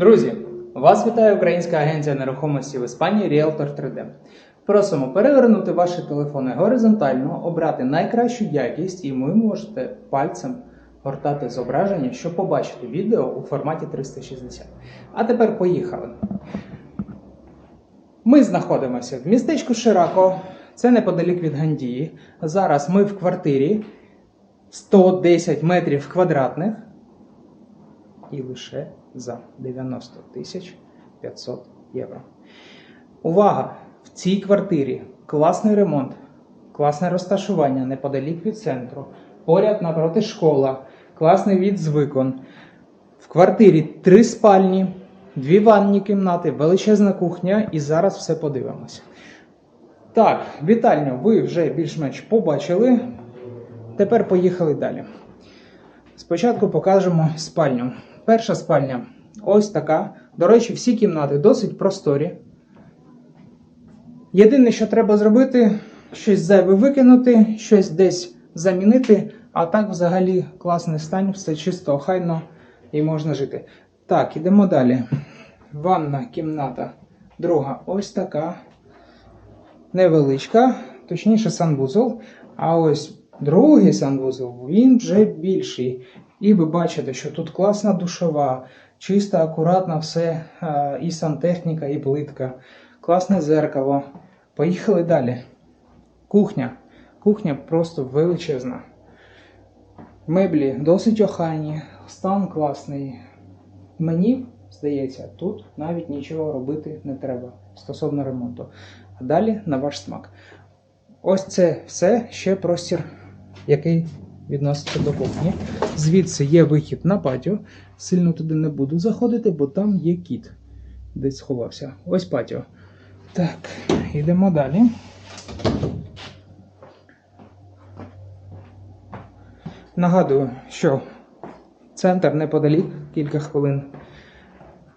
Друзі, вас вітає Українська агенція нерухомості в Іспанії Realtor 3D. Просимо перевернути ваші телефони горизонтально, обрати найкращу якість, і ви можете пальцем гортати зображення, щоб побачити відео у форматі 360. А тепер поїхали. Ми знаходимося в містечку Ширако, це неподалік від Гандії. Зараз ми в квартирі 110 метрів квадратних і лише за 90 тисяч 500 євро. Увага! В цій квартирі класний ремонт, класне розташування неподалік від центру, поряд напроти школа, класний від з вікон. В квартирі три спальні, дві ванні кімнати, величезна кухня, і зараз все подивимося. Так, вітальню ви вже більш-менш побачили. Тепер поїхали далі. Спочатку покажемо спальню. Перша спальня ось така. До речі, всі кімнати досить просторі. Єдине, що треба зробити, щось зайве викинути, щось десь замінити, а так взагалі класний стан, все чисто, охайно і можна жити. Так, ідемо далі. Ванна кімната. Друга ось така. Невеличка, точніше санвузол. А ось другий санвузол, він вже більший. І ви бачите, що тут класна душова, чиста, акуратна все, е, і сантехніка, і плитка, класне зеркало. Поїхали далі. Кухня. Кухня просто величезна. Меблі досить охайні, стан класний. Мені здається, тут навіть нічого робити не треба стосовно ремонту. А далі на ваш смак. Ось це все ще простір, який відноситься до кухні. Звідси є вихід на патіо. Сильно туди не буду заходити, бо там є кіт. Десь сховався. Ось патіо. Так, йдемо далі. Нагадую, що центр неподалік, кілька хвилин.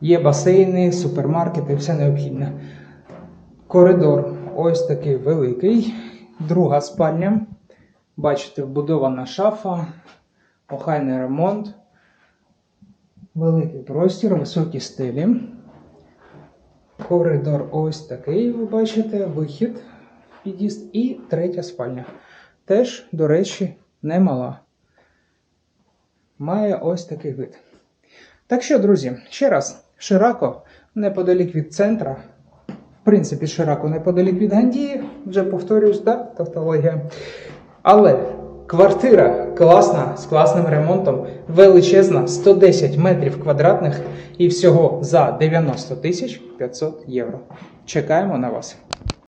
Є басейни, супермаркети, все необхідне. Коридор ось такий великий. Друга спальня. Бачите, вбудована шафа, охайний ремонт, великий простір, високі стелі. Коридор ось такий, ви бачите, вихід, під'їзд і третя спальня. Теж, до речі, немала. Має ось такий вид. Так що, друзі, ще раз, Ширако неподалік від центра. В принципі, Ширако неподалік від Гандії, вже повторюсь, да, тавтологія. Але квартира класна, з класним ремонтом, величезна, 110 метрів квадратних і всього за 90 тисяч 500 євро. Чекаємо на вас.